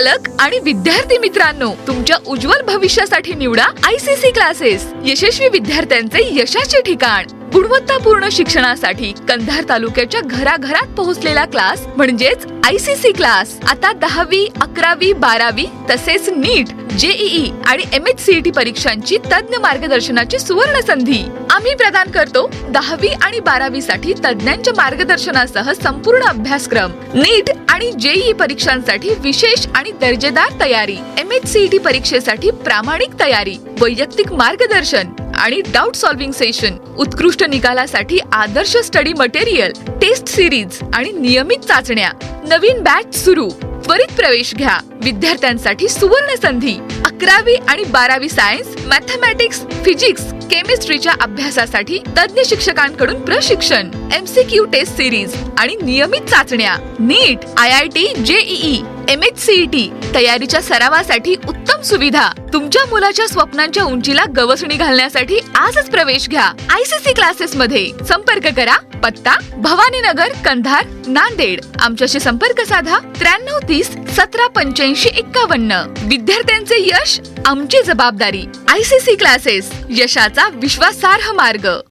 पालक आणि विद्यार्थी मित्रांनो तुमच्या उज्ज्वल भविष्यासाठी निवडा आयसीसी क्लासेस यशस्वी विद्यार्थ्यांचे यशाचे ठिकाण. गुणवत्तापूर्ण शिक्षणासाठी कंधार तालुक्याच्या घराघरात पोहोचलेला क्लास म्हणजेच आयसीसी क्लास आता दहावी अकरावी बारावी तसेच नीट जेईई आणि एम एच सीईटी परीक्षांची तज्ञ मार्गदर्शनाची सुवर्ण संधी आम्ही प्रदान करतो दहावी आणि बारावी साठी तज्ञांच्या मार्गदर्शनासह संपूर्ण अभ्यासक्रम. नीट आणि जेईई परीक्षांसाठी विशेष आणि दर्जेदार तयारी. एम एच सीईटी परीक्षेसाठी प्रामाणिक तयारी. वैयक्तिक मार्गदर्शन. आणि डाऊट सॉल्व्हिंग सेशन उत्कृष्ट निकालासाठी आदर्श स्टडी मटेरियल टेस्ट सिरीज आणि नियमित चाचण्या. नवीन बॅच सुरू. त्वरित प्रवेश घ्या. विद्यार्थ्यांसाठी सुवर्ण संधी. अकरावी आणि बारावी सायन्स मॅथमॅटिक्स फिजिक्स केमिस्ट्रीच्या अभ्यासासाठी तज्ञ शिक्षकांकडून प्रशिक्षण एमसीक्यू टेस्ट सिरीज आणि नियमित चाचण्या. NEET I I T JEE M H CET तयारीच्या सरावासाठी उत्तम सुविधा. तुमच्या मुलाच्या स्वप्नांच्या उंचीला गवसणी घालण्यासाठी आजच प्रवेश घ्या. आयसीसी क्लासेस मध्ये. संपर्क करा. पत्ता भवानी नगर कंधार नांदेड. आमच्याशी संपर्क साधा. त्र्याण्णव तीस सतरा पंच्याऐंशी एक्कावन्न. विद्यार्थ्यांचे यश आमची जबाबदारी. आयसीसी क्लासेस यशाचा विश्वासार्ह मार्ग.